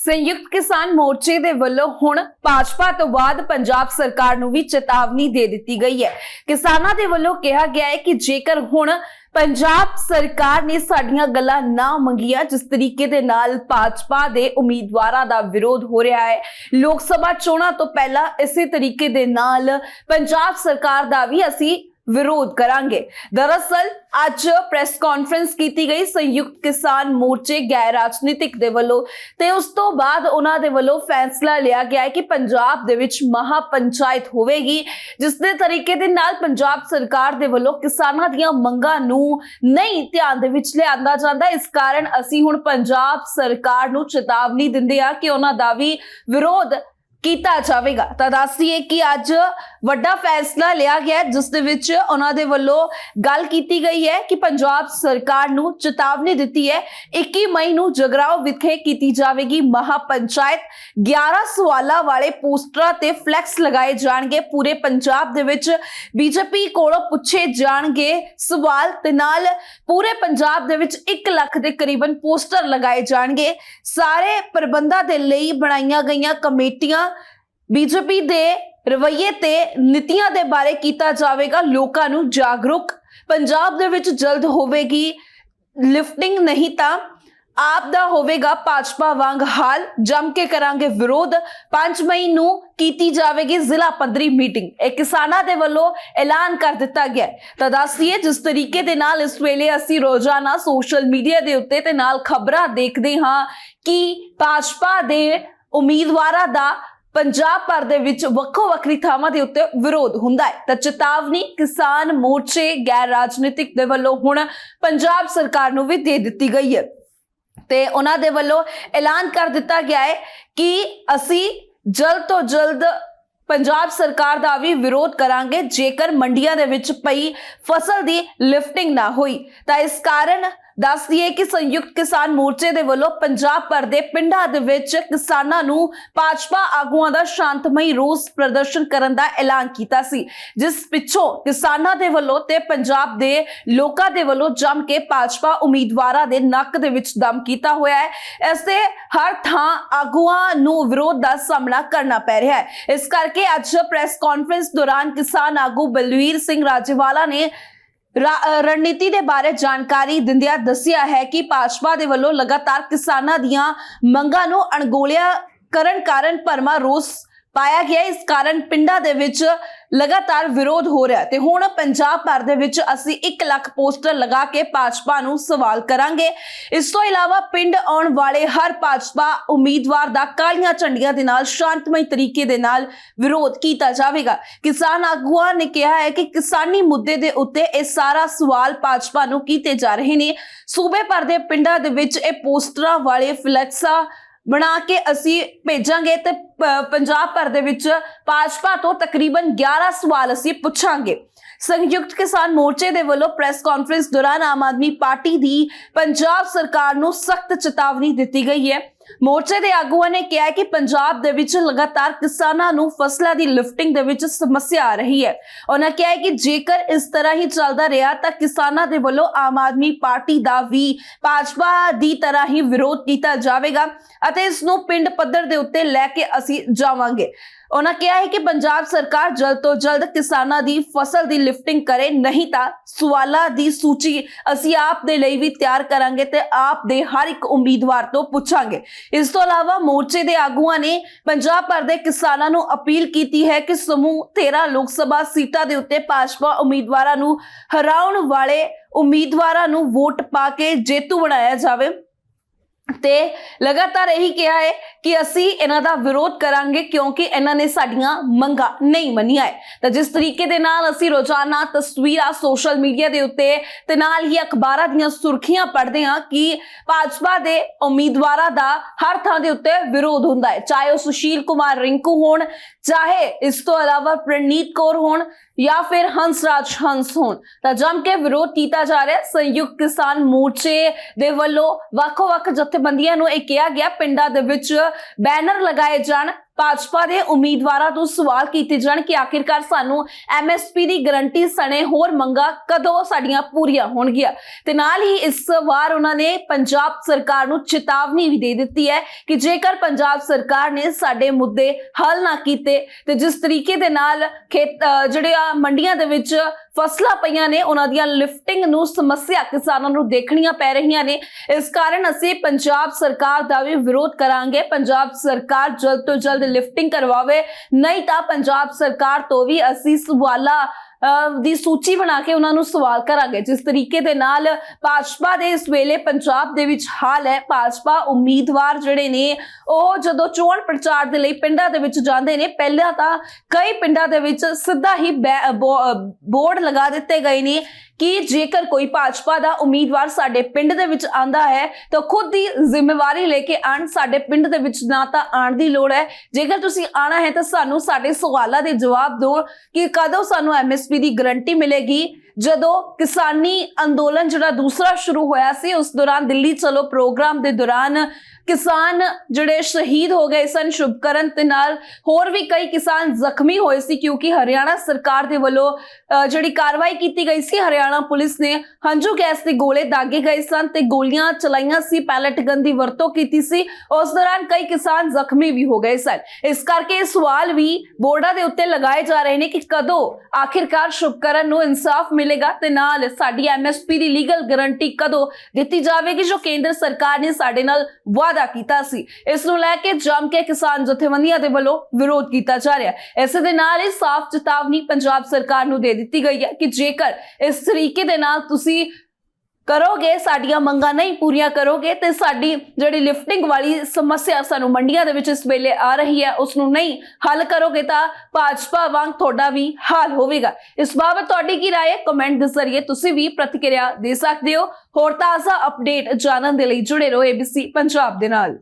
ਸੰਯੁਕਤ ਕਿਸਾਨ ਮੋਰਚੇ ਦੇ ਵੱਲੋਂ ਹੁਣ ਭਾਜਪਾ ਤੋਂ ਬਾਅਦ ਪੰਜਾਬ ਸਰਕਾਰ ਨੂੰ ਵੀ ਚੇਤਾਵਨੀ ਦੇ ਦਿੱਤੀ ਗਈ ਹੈ। ਕਿਸਾਨਾਂ ਦੇ ਵੱਲੋਂ ਕਿਹਾ ਗਿਆ ਹੈ ਕਿ ਜੇਕਰ ਹੁਣ ਪੰਜਾਬ ਸਰਕਾਰ ਨੇ ਸਾਡੀਆਂ ਗੱਲਾਂ ਨਾ ਮੰਗੀਆਂ, ਜਿਸ ਤਰੀਕੇ ਦੇ ਨਾਲ ਭਾਜਪਾ ਦੇ ਉਮੀਦਵਾਰਾਂ ਦਾ ਵਿਰੋਧ ਹੋ ਰਿਹਾ ਹੈ, ਲੋਕ ਸਭਾ ਚੋਣਾਂ ਤੋਂ ਪਹਿਲਾਂ ਇਸੇ ਤਰੀਕੇ ਦੇ ਨਾਲ ਪੰਜਾਬ ਸਰਕਾਰ ਦਾ ਵੀ ਅਸੀਂ ਵਿਰੋਧ ਕਰਾਂਗੇ। ਦਰਅਸਲ, ਅੱਜ ਪ੍ਰੈਸ ਕਾਨਫਰੰਸ ਕੀਤੀ ਗਈ ਸੰਯੁਕਤ ਕਿਸਾਨ ਮੋਰਚੇ ਗੈਰ ਰਾਜਨੀਤਿਕ ਦੇ ਵੱਲੋਂ ਤੇ ਉਸ ਤੋਂ ਬਾਅਦ ਉਹਨਾਂ ਦੇ ਵੱਲੋਂ ਫੈਸਲਾ ਲਿਆ ਗਿਆ ਹੈ ਕਿ ਪੰਜਾਬ ਦੇ ਵਿੱਚ ਮਹਾ ਪੰਚਾਇਤ ਹੋਵੇਗੀ, ਜਿਸ ਦੇ ਤਰੀਕੇ ਦੇ ਨਾਲ ਪੰਜਾਬ ਸਰਕਾਰ ਦੇ ਵੱਲੋਂ ਕਿਸਾਨਾਂ ਦੀਆਂ ਮੰਗਾਂ ਨੂੰ ਨਹੀਂ ਧਿਆਨ ਦੇ ਵਿੱਚ ਲਿਆਂਦਾ ਜਾਂਦਾ। ਇਸ ਕਾਰਨ ਅਸੀਂ ਹੁਣ ਪੰਜਾਬ ਸਰਕਾਰ ਨੂੰ ਚੇਤਾਵਨੀ ਦਿੰਦੇ ਹਾਂ ਕਿ ਉਹਨਾਂ ਦਾ ਵੀ ਵਿਰੋਧ ਕੀਤਾ ਜਾਵੇਗਾ। ਤਾਂ ਦੱਸਦੀਏ ਕਿ ਅੱਜ ਵੱਡਾ ਫੈਸਲਾ ਲਿਆ ਗਿਆ ਜਿਸ ਦੇ ਵਿੱਚ ਉਹਨਾਂ ਦੇ ਵੱਲੋਂ ਗੱਲ ਕੀਤੀ ਗਈ ਹੈ ਕਿ ਪੰਜਾਬ ਸਰਕਾਰ ਨੂੰ ਚੇਤਾਵਨੀ ਦਿੱਤੀ ਹੈ 21 ਮਈ ਨੂੰ ਜਗਰਾਓ ਵਿਖੇ ਕੀਤੀ ਜਾਵੇਗੀ ਮਹਾ ਪੰਚਾਇਤ 11 ਸਵਾਲਾਂ ਵਾਲੇ ਪੋਸਟਰਾਂ ਤੇ ਫਲੈਕਸ ਲਗਾਏ ਜਾਣਗੇ। ਪੂਰੇ ਪੰਜਾਬ ਦੇ ਵਿੱਚ ਬੀਜੇਪੀ ਕੋਲੋਂ ਪੁੱਛੇ ਜਾਣਗੇ ਸਵਾਲ ਤੇ ਨਾਲ ਪੂਰੇ ਪੰਜਾਬ ਦੇ ਵਿੱਚ 1 ਲੱਖ ਦੇ ਕਰੀਬਨ ਪੋਸਟਰ ਲਗਾਏ ਜਾਣਗੇ। ਸਾਰੇ ਪ੍ਰਬੰਧਾਂ ਦੇ ਲਈ ਬਣਾਈਆਂ ਗਈਆਂ ਕਮੇਟੀਆਂ। ਬੀਜੇਪੀ ਦੇ ਰਵਈਏ ਤੇ ਨੀਤੀਆਂ ਦੇ ਬਾਰੇ ਕੀਤਾ ਜਾਵੇਗਾ ਲੋਕਾਂ ਨੂੰ ਜਾਗਰੂਕ। ਪੰਜਾਬ ਦੇ ਵਿੱਚ ਜਲਦ ਹੋਵੇਗੀ ਲਿਫਟਿੰਗ, ਨਹੀਂ ਤਾਂ ਆਪ ਦਾ ਹੋਵੇਗਾ ਭਾਜਪਾ ਵਾਂਗ ਹਾਲ। ਜੰਮ ਕੇ ਕਰਾਂਗੇ ਵਿਰੋਧ। 5 ਮਈ ਨੂੰ ਕੀਤੀ ਜਾਵੇਗੀ ਜ਼ਿਲ੍ਹਾ ਪੱਧਰੀ ਮੀਟਿੰਗ। ਇਹ ਕਿਸਾਨਾਂ ਦੇ ਵੱਲੋਂ ਐਲਾਨ ਕਰ ਦਿੱਤਾ ਗਿਆ ਤਾਂ ਦੱਸਦੀਏ ਜਿਸ ਤਰੀਕੇ ਦੇ ਨਾਲ ਇਸ ਵੇਲੇ ਅਸੀਂ ਰੋਜ਼ਾਨਾ ਸੋਸ਼ਲ ਮੀਡੀਆ ਦੇ ਉੱਤੇ ਤੇ ਨਾਲ ਖਬਰਾਂ ਦੇਖਦੇ ਹਾਂ ਕਿ ਭਾਜਪਾ ਦੇ ਉਮੀਦਵਾਰਾਂ ਦਾ ਪੰਜਾਬ ਭਰ ਦੇ ਵਿੱਚ ਵੱਖੋ ਵੱਖਰੀ ਥਾਵਾਂ ਦੇ ਉੱਤੇ ਵਿਰੋਧ ਹੁੰਦਾ ਹੈ। ਤਾਂ ਚੇਤਾਵਨੀ ਕਿਸਾਨ ਮੋਰਚੇ ਗੈਰ ਰਾਜਨੀਤਿਕ ਦੇ ਵੱਲੋਂ ਹੁਣ ਪੰਜਾਬ ਸਰਕਾਰ ਨੂੰ ਵੀ ਦੇ ਦਿੱਤੀ ਗਈ ਹੈ। ਤੇ ਉਹਨਾਂ ਦੇ ਵੱਲੋਂ ਐਲਾਨ ਕਰ ਦਿੱਤਾ ਗਿਆ ਹੈ ਕਿ ਅਸੀਂ ਜਲਦ ਤੋਂ ਜਲਦ ਪੰਜਾਬ ਸਰਕਾਰ ਦਾ ਵੀ ਵਿਰੋਧ ਕਰਾਂਗੇ, ਜੇਕਰ ਮੰਡੀਆਂ ਦੇ ਵਿੱਚ ਪਈ ਫਸਲ ਦੀ ਲਿਫਟਿੰਗ ਨਾ ਹੋਈ। ਤਾਂ ਇਸ ਕਾਰਨ ਦੱਸ ਦਈਏ ਕਿ ਸੰਯੁਕਤ ਕਿਸਾਨ ਮੋਰਚੇ ਦੇ ਵੱਲੋਂ ਪੰਜਾਬ ਭਰ ਦੇ ਪਿੰਡਾਂ ਦੇ ਵਿੱਚ ਕਿਸਾਨਾਂ ਨੂੰ ਭਾਜਪਾ ਆਗੂਆਂ ਦਾ ਸ਼ਾਂਤਮਈ ਰੋਸ ਪ੍ਰਦਰਸ਼ਨ ਕਰਨ ਦਾ ਐਲਾਨ ਕੀਤਾ ਸੀ, ਜਿਸ ਪਿੱਛੋਂ ਕਿਸਾਨਾਂ ਦੇ ਵੱਲੋਂ ਤੇ ਪੰਜਾਬ ਦੇ ਲੋਕਾਂ ਦੇ ਵੱਲੋਂ ਜੰਮ ਕੇ ਭਾਜਪਾ ਉਮੀਦਵਾਰਾਂ ਦੇ ਨੱਕ ਦੇ ਵਿੱਚ ਦਮ ਕੀਤਾ ਹੋਇਆ ਹੈ। ਇਸ ਦੇ ਹਰ ਥਾਂ ਆਗੂਆਂ ਨੂੰ ਵਿਰੋਧ ਦਾ ਸਾਹਮਣਾ ਕਰਨਾ ਪੈ ਰਿਹਾ ਹੈ। ਇਸ ਕਰਕੇ ਅੱਜ ਪ੍ਰੈਸ ਕਾਨਫਰੰਸ ਦੌਰਾਨ ਕਿਸਾਨ ਆਗੂ ਬਲਵੀਰ ਸਿੰਘ ਰਾਜੇਵਾਲਾ ਨੇ ਰਣਨੀਤੀ ਦੇ ਬਾਰੇ ਜਾਣਕਾਰੀ ਦਿੰਦਿਆਂ ਦੱਸਿਆ ਹੈ ਕਿ ਭਾਜਪਾ ਦੇ ਵੱਲੋਂ ਲਗਾਤਾਰ ਕਿਸਾਨਾਂ ਦੀਆਂ ਮੰਗਾਂ ਨੂੰ ਅਣਗੋਲਿਆ ਕਰਨ ਕਾਰਨ ਭਰਮਾ ਰੋਸ ਪਾਇਆ ਗਿਆ ਇਸ ਕਾਰਨ ਪਿੰਡਾਂ ਦੇ ਵਿੱਚ ਲਗਾਤਾਰ ਵਿਰੋਧ ਹੋ ਰਿਹਾ ਤੇ ਹੁਣ ਪੰਜਾਬ ਭਰ ਦੇ ਵਿੱਚ ਅਸੀਂ 1 ਲੱਖ ਪੋਸਟਰ ਲਗਾ ਕੇ ਭਾਜਪਾ ਨੂੰ ਸਵਾਲ ਕਰਾਂਗੇ। ਇਸ ਤੋਂ ਇਲਾਵਾ ਪਿੰਡ ਆਉਣ ਵਾਲੇ ਹਰ ਭਾਜਪਾ ਉਮੀਦਵਾਰ ਦਾ ਕਾਲੀਆਂ ਝੰਡੀਆਂ ਦੇ ਨਾਲ ਸ਼ਾਂਤਮਈ ਤਰੀਕੇ ਦੇ ਨਾਲ ਵਿਰੋਧ ਕੀਤਾ ਜਾਵੇਗਾ। ਕਿਸਾਨ ਆਗੂਆਂ ਨੇ ਕਿਹਾ ਹੈ ਕਿ ਕਿਸਾਨੀ ਮੁੱਦੇ ਦੇ ਉੱਤੇ ਇਹ ਸਾਰਾ ਸਵਾਲ ਭਾਜਪਾ ਨੂੰ ਕੀਤੇ ਜਾ ਰਹੇ ਨੇ। ਸੂਬੇ ਭਰ ਦੇ ਪਿੰਡਾਂ ਦੇ ਵਿੱਚ ਇਹ ਪੋਸਟਰਾਂ ਵਾਲੇ ਫਲੈਕਸਾਂ ਬਣਾ ਕੇ ਅਸੀਂ ਭੇਜਾਂਗੇ ਤੇ ਪੰਜਾਬ ਭਰ ਦੇ ਵਿੱਚ ਭਾਜਪਾ ਤੋਂ ਤਕਰੀਬਨ 11 ਸਵਾਲ ਅਸੀਂ ਪੁੱਛਾਂਗੇ। ਸੰਯੁਕਤ ਕਿਸਾਨ ਮੋਰਚੇ ਦੇ ਵੱਲੋਂ ਪ੍ਰੈਸ ਕਾਨਫਰੰਸ ਦੌਰਾਨ ਆਮ ਆਦਮੀ ਪਾਰਟੀ ਦੀ ਪੰਜਾਬ ਸਰਕਾਰ ਨੂੰ ਸਖਤ ਚੇਤਾਵਨੀ ਦਿੱਤੀ ਗਈ ਹੈ। ਮੋਰਚੇ ਦੇ ਆਗੂਆਂ ਨੇ ਕਿਹਾ ਕਿ ਪੰਜਾਬ ਦੇ ਵਿੱਚ ਲਗਾਤਾਰ ਕਿਸਾਨਾਂ ਨੂੰ ਫਸਲਾਂ ਦੀ ਲਿਫਟਿੰਗ ਦੇ ਵਿੱਚ ਸਮੱਸਿਆ ਆ ਰਹੀ ਹੈ। ਉਹਨਾਂ ਕਿਹਾ ਕਿ ਜੇਕਰ ਇਸ ਤਰ੍ਹਾਂ ਹੀ ਚੱਲਦਾ ਰਿਹਾ ਤਾਂ ਕਿਸਾਨਾਂ ਦੇ ਵੱਲੋਂ ਆਮ ਆਦਮੀ ਪਾਰਟੀ ਦਾ ਵੀ ਭਾਜਪਾ ਦੀ ਤਰ੍ਹਾਂ ਹੀ ਵਿਰੋਧ ਕੀਤਾ ਜਾਵੇਗਾ ਅਤੇ ਇਸ ਨੂੰ ਪਿੰਡ ਪੱਧਰ ਦੇ ਉੱਤੇ ਲੈ ਕੇ ਅਸੀਂ ਜਾਵਾਂਗੇ। ਉਹਨਾਂ ਕਿਹਾ ਹੈ ਕਿ ਪੰਜਾਬ ਸਰਕਾਰ ਜਲਦ ਤੋਂ ਜਲਦ ਕਿਸਾਨਾਂ ਦੀ ਫਸਲ ਦੀ ਲਿਫਟਿੰਗ ਕਰੇ, ਨਹੀਂ ਤਾਂ ਸਵਾਲਾਂ ਦੀ ਸੂਚੀ ਅਸੀਂ ਆਪ ਦੇ ਲਈ ਵੀ ਤਿਆਰ ਕਰਾਂਗੇ ਤੇ ਆਪ ਦੇ ਹਰ ਇੱਕ ਉਮੀਦਵਾਰ ਤੋਂ ਪੁੱਛਾਂਗੇ। ਇਸ ਤੋਂ ਇਲਾਵਾ ਮੋਰਚੇ ਦੇ ਆਗੂਆਂ ਨੇ ਪੰਜਾਬ ਭਰ ਦੇ ਕਿਸਾਨਾਂ ਨੂੰ ਅਪੀਲ ਕੀਤੀ ਹੈ ਕਿ ਸਮੂਹ 13 ਲੋਕ ਸਭਾ ਸੀਟਾਂ ਦੇ ਉੱਤੇ ਭਾਜਪਾ ਉਮੀਦਵਾਰਾਂ ਨੂੰ ਹਰਾਉਣ ਵਾਲੇ ਉਮੀਦਵਾਰਾਂ ਨੂੰ ਵੋਟ ਪਾ ਕੇ ਜੇਤੂ ਬਣਾਇਆ ਜਾਵੇ। ਤੇ ਲਗਾਤਾਰ ਇਹੀ ਕਿਹਾ ਹੈ ਕਿ ਅਸੀਂ ਇਹਨਾਂ ਦਾ ਵਿਰੋਧ ਕਰਾਂਗੇ ਕਿਉਂਕਿ ਇਹਨਾਂ ਨੇ ਸਾਡੀਆਂ ਮੰਗਾਂ ਨਹੀਂ ਮੰਨੀਆਂ ਹੈ। ਤਾਂ ਜਿਸ ਤਰੀਕੇ ਦੇ ਨਾਲ ਅਸੀਂ ਰੋਜ਼ਾਨਾ ਤਸਵੀਰਾਂ ਸੋਸ਼ਲ ਮੀਡੀਆ ਦੇ ਉੱਤੇ ਤੇ ਨਾਲ ਹੀ ਅਖਬਾਰਾਂ ਦੀਆਂ ਸੁਰਖੀਆਂ ਪੜ੍ਹਦੇ ਹਾਂ ਕਿ ਭਾਜਪਾ ਦੇ ਉਮੀਦਵਾਰਾਂ ਦਾ ਹਰ ਥਾਂ ਦੇ ਉੱਤੇ ਵਿਰੋਧ ਹੁੰਦਾ ਹੈ। ਚਾਹੇ ਉਹ ਸੁਸ਼ੀਲ ਕੁਮਾਰ ਰਿੰਕੂ ਹੋਣ, ਚਾਹੇ ਇਸ ਤੋਂ ਇਲਾਵਾ ਪ੍ਰਨੀਤ ਕੌਰ ਹੋਣ ਜਾਂ ਫਿਰ ਹੰਸਰਾਜ ਹੰਸ ਹੋਣ ਤਾਂ ਜੰਮ ਕੇ ਵਿਰੋਧ ਕੀਤਾ ਜਾ ਰਿਹਾ ਸੰਯੁਕਤ ਕਿਸਾਨ ਮੋਰਚੇ ਦੇ ਵੱਲੋਂ ਵੱਖੋ-ਵੱਖ ਜਥੇਬੰਦੀਆਂ ਨੂੰ ਇਹ ਕਿਹਾ ਗਿਆ ਪਿੰਡਾਂ ਦੇ ਵਿੱਚ ਬੈਨਰ ਲਗਾਏ ਜਾਣ ਭਾਜਪਾ ਦੇ ਉਮੀਦਵਾਰਾਂ ਤੋਂ ਸਵਾਲ ਕੀਤੇ ਜਾਣ ਕਿ ਆਖਿਰਕਾਰ ਸਾਨੂੰ ਐਮਐਸਪੀ ਦੀ ਗਰੰਟੀ ਸਣੇ ਹੋਰ ਮੰਗਾ ਕਦੋਂ ਸਾਡੀਆਂ ਪੂਰੀਆਂ ਹੋਣਗੀਆਂ? ਤੇ ਨਾਲ ਹੀ ਇਸ ਵਾਰ ਉਹਨਾਂ ਨੇ ਪੰਜਾਬ ਸਰਕਾਰ ਨੂੰ ਚੇਤਾਵਨੀ ਵੀ ਦੇ ਦਿੱਤੀ ਹੈ ਕਿ ਜੇਕਰ ਪੰਜਾਬ ਸਰਕਾਰ ਨੇ ਸਾਡੇ ਮੁੱਦੇ ਹੱਲ ਨਾ ਕੀਤੇ ਤੇ ਜਿਸ ਤਰੀਕੇ ਦੇ ਨਾਲ ਖੇਤ ਜਿਹੜੇ ਆ ਮੰਡੀਆਂ ਦੇ ਵਿੱਚ ਫਸਲਾਂ ਪਈਆਂ ਨੇ, ਉਹਨਾਂ ਦੀਆਂ ਲਿਫਟਿੰਗ ਨੂੰ ਸਮੱਸਿਆ ਕਿਸਾਨਾਂ ਨੂੰ ਦੇਖਣੀਆਂ ਪੈ ਰਹੀਆਂ ਨੇ। ਇਸ ਕਾਰਨ ਅਸੀਂ ਪੰਜਾਬ ਸਰਕਾਰ ਦਾ ਵੀ ਵਿਰੋਧ ਕਰਾਂਗੇ। ਪੰਜਾਬ ਸਰਕਾਰ ਜਲਦ ਤੋਂ ਜਲਦ ਲਿਫਟਿੰਗ ਕਰਵਾਵੇ। ਨਹੀਂ ਤਾਂ ਪੰਜਾਬ ਸਰਕਾਰ ਤੋਂ ਵੀ ਅਸੀਂ ਸਵਾਲਾਂ ਦੀ ਸੂਚੀ ਬਣਾ ਕੇ ਉਹਨਾਂ ਨੂੰ ਸਵਾਲ ਕਰਾਂਗੇ। ਜਿਸ ਤਰੀਕੇ ਦੇ ਨਾਲ ਭਾਜਪਾ ਦੇ ਇਸ ਵੇਲੇ ਪੰਜਾਬ ਦੇ ਵਿੱਚ ਹਾਲ ਹੈ। ਭਾਜਪਾ ਉਮੀਦਵਾਰ ਜਿਹੜੇ ਨੇ, ਉਹ ਜਦੋਂ ਚੋਣ ਪ੍ਰਚਾਰ ਦੇ ਲਈ ਪਿੰਡਾਂ ਦੇ ਵਿੱਚ ਜਾਂਦੇ ਨੇ, ਪਹਿਲਾਂ ਤਾਂ ਕਈ ਪਿੰਡਾਂ ਦੇ ਵਿੱਚ ਸਿੱਧਾ ਹੀ ਬੈ- ਬੋ- ਬੋਰਡ ਲਗਾ ਦਿੱਤੇ ਗਏ ਨੇ ਕਿ ਜੇਕਰ ਕੋਈ ਭਾਜਪਾ ਦਾ ਉਮੀਦਵਾਰ ਸਾਡੇ ਪਿੰਡ ਦੇ ਵਿੱਚ ਆਂਦਾ ਹੈ, ਤਾਂ ਖੁਦ ਦੀ ਜ਼ਿੰਮੇਵਾਰੀ ਲੈ ਕੇ ਆਣ ਸਾਡੇ ਪਿੰਡ ਦੇ ਵਿੱਚ ਨਾ ਤਾਂ ਆਣ ਦੀ ਲੋੜ ਹੈ। ਜੇਕਰ ਤੁਸੀਂ ਆਣਾ ਹੈ ਤਾਂ ਸਾਨੂੰ ਸਾਡੇ ਸਵਾਲਾਂ ਦੇ ਜਵਾਬ ਦਿਓ ਕਿ ਕਦੋਂ ਸਾਨੂੰ ਐਮਐਸਪੀ ਦੀ ਗਰੰਟੀ ਮਿਲੇਗੀ? ਜਦੋਂ ਕਿਸਾਨੀ ਅੰਦੋਲਨ ਜਿਹੜਾ ਦੂਸਰਾ ਸ਼ੁਰੂ ਹੋਇਆ ਸੀ ਉਸ ਦੌਰਾਨ ਦਿੱਲੀ ਚਲੋ ਪ੍ਰੋਗਰਾਮ ਦੇ ਦੌਰਾਨ ਕਿਸਾਨ ਜਿਹੜੇ ਸ਼ਹੀਦ ਹੋ ਗਏ ਸਨ ਸ਼ੁਭਕਰਨ ਤੇ ਨਾਲ ਹੋਰ ਵੀ ਕਈ ਕਿਸਾਨ ਜ਼ਖਮੀ ਹੋਏ ਸੀ ਕਿਉਂਕਿ ਹਰਿਆਣਾ ਸਰਕਾਰ ਦੇ ਵੱਲੋਂ ਅਹ, ਜਿਹੜੀ ਕਾਰਵਾਈ ਕੀਤੀ ਗਈ ਸੀ ਹਰਿਆਣਾ ਪੁਲਿਸ ਨੇ ਹੰਝੂ ਗੈਸ ਦੇ ਗੋਲੇ ਦਾਗੇ ਗਏ ਸਨ ਤੇ ਗੋਲੀਆਂ ਚਲਾਈਆਂ ਸੀ ਪੈਲਟ ਗਨ ਦੀ ਵਰਤੋਂ ਕੀਤੀ ਸੀ ਉਸ ਦੌਰਾਨ ਕਈ ਕਿਸਾਨ ਜ਼ਖਮੀ ਵੀ ਹੋ ਗਏ ਸਨ। ਇਸ ਕਰਕੇ ਇਹ ਸਵਾਲ ਵੀ ਬੋਰਡਾਂ ਦੇ ਉੱਤੇ ਲਗਾਏ ਜਾ ਰਹੇ ਨੇ ਕਿ ਕਦੋਂ ਆਖਿਰਕਾਰ ਸ਼ੁਭਕਰਨ ਨੂੰ ਇਨਸਾਫ ਮਿਲੇਗਾ ਤੇ ਨਾਲ ਸਾਡੀ ਐਮਐਸਪੀ ਦੀ ਲੀਗਲ ਗਾਰੰਟੀ ਕਦੋਂ ਦਿੱਤੀ ਜਾਵੇਗੀ ਜੋ ਕੇਂਦਰ ਸਰਕਾਰ ਨੇ ਸਾਡੇ ਨਾਲ ਵਾਅਦਾ ਕੀਤਾ ਸੀ। ਇਸ ਨੂੰ ਲੈ ਕੇ ਜੰਮ ਕੇ ਕਿਸਾਨ ਜਥੇਬੰਦੀਆਂ ਦੇ ਵੱਲੋਂ ਵਿਰੋਧ ਕੀਤਾ ਜਾ ਰਿਹਾ ਹੈ। ਇਸੇ ਦੇ ਨਾਲ ਹੀ ਸਾਫ਼ ਚੇਤਾਵਨੀ ਪੰਜਾਬ ਸਰਕਾਰ ਨੂੰ ਦੇ ਦਿੱਤੀ ਗਈ ਹੈ ਕਿ ਜੇਕਰ ਇਸ ਤਰੀਕੇ ਦੇ ਨਾਲ ਤੁਸੀਂ ਕਰੋਗੇ ਸਾਡੀਆਂ ਮੰਗਾਂ ਨਹੀਂ ਪੂਰੀਆਂ ਕਰੋਗੇ ਤੇ ਸਾਡੀ ਜਿਹੜੀ ਲਿਫਟਿੰਗ ਵਾਲੀ ਸਮੱਸਿਆ ਸਾਨੂੰ ਮੰਡੀਆਂ ਦੇ ਵਿੱਚ ਇਸ ਵੇਲੇ ਆ ਰਹੀ ਹੈ ਉਸ ਨੂੰ ਨਹੀਂ ਹੱਲ ਕਰੋਗੇ ਤਾਂ ਭਾਜਪਾ ਵਾਂਗ ਤੁਹਾਡਾ ਵੀ ਹਾਲ ਹੋਵੇਗਾ ਇਸ ਬਾਬਤ ਤੁਹਾਡੀ ਕੀ رائے ਹੈ ਕਮੈਂਟ ਦੇ ਜ਼ਰੀਏ ਤੁਸੀਂ ਵੀ ਪ੍ਰਤੀਕਿਰਿਆ ਦੇ ਸਕਦੇ ਹੋ ਹੋਰ ਤਾਜ਼ਾ ਅਪਡੇਟ ਜਾਣਨ ਦੇ ਲਈ ਜੁੜੇ ਰਹੋ ABC ਪੰਜਾਬ ਦੇ ਨਾਲ